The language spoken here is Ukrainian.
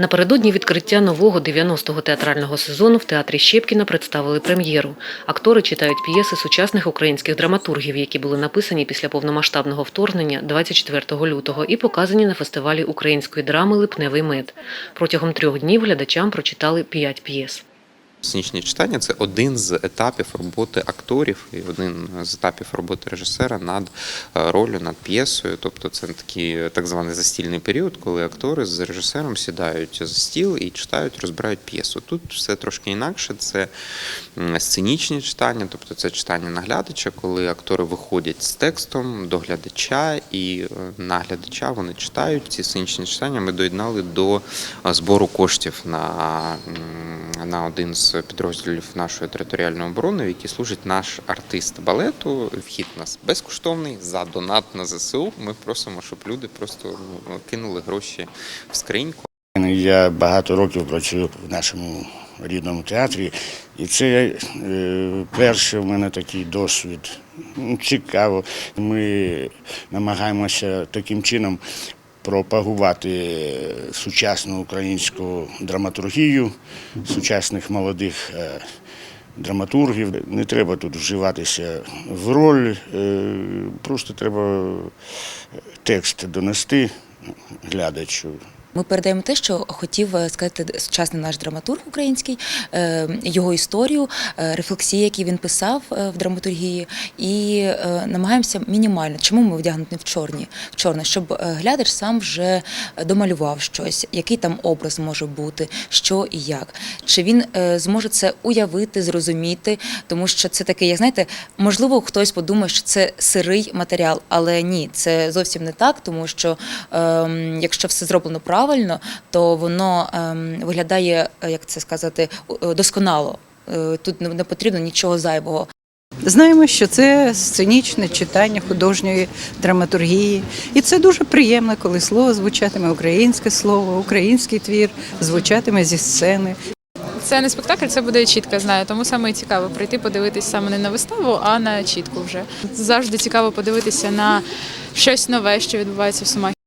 Напередодні відкриття нового 90-го театрального сезону в театрі Щепкіна представили прем'єру. Актори читають п'єси сучасних українських драматургів, які були написані після повномасштабного вторгнення 24 лютого і показані на фестивалі української драми Липневий мед. Протягом трьох днів глядачам прочитали п'ять п'єс. Сценічні читання це один з етапів роботи акторів і один з етапів роботи режисера над е, ролью, над п'єсою. Тобто це такий е, так званий застільний період, коли актори з режисером сідають за стіл і читають, розбирають п'єсу. Тут все трошки інакше. Це сценічні читання, тобто це читання наглядача, коли актори виходять з текстом до глядача, і е, на глядача вони читають ці сценічні читання. Ми доєднали до збору коштів на, на один з підрозділів нашої територіальної оборони, в який служить наш артист балету. Вхід нас безкоштовний за донат на ЗСУ. Ми просимо, щоб люди просто ну, кинули гроші в скриньку. Я багато років працюю в нашому рідному театрі, і це е, перший в мене такий досвід. Ну, Цікаво. Ми намагаємося таким чином пропагувати сучасну українську драматургію, сучасних молодих е, драматургів. Не треба тут вживатися в роль, е, просто треба текст донести глядачу. Ми передаємо те, що хотів е, сказати сучасний наш драматург український, е, його історію, е, рефлексії, які він писав в драматургії, і намагаємося мінімально. Чому ми вдягнуті в чорні? В чорне, щоб глядач сам вже домалював щось, який там образ може бути, що і як. Чи він зможе це уявити, зрозуміти, тому що це такий, як знаєте, можливо, хтось подумає, що це сирий матеріал, але ні, це зовсім не так, тому що ем, якщо все зроблено правильно, то воно ем, виглядає, е, як це сказати, е, досконало. Е, Тут не потрібно нічого зайвого. Знаємо, що це сценічне читання художньої драматургії. І це дуже приємно, коли слово звучатиме українське слово, український твір звучатиме зі сцени. Це не спектакль, це буде чітка, знаю. Тому саме цікаво прийти подивитись саме не на виставу, а на чітку вже. Завжди цікаво подивитися на щось нове, що відбувається в Сумах.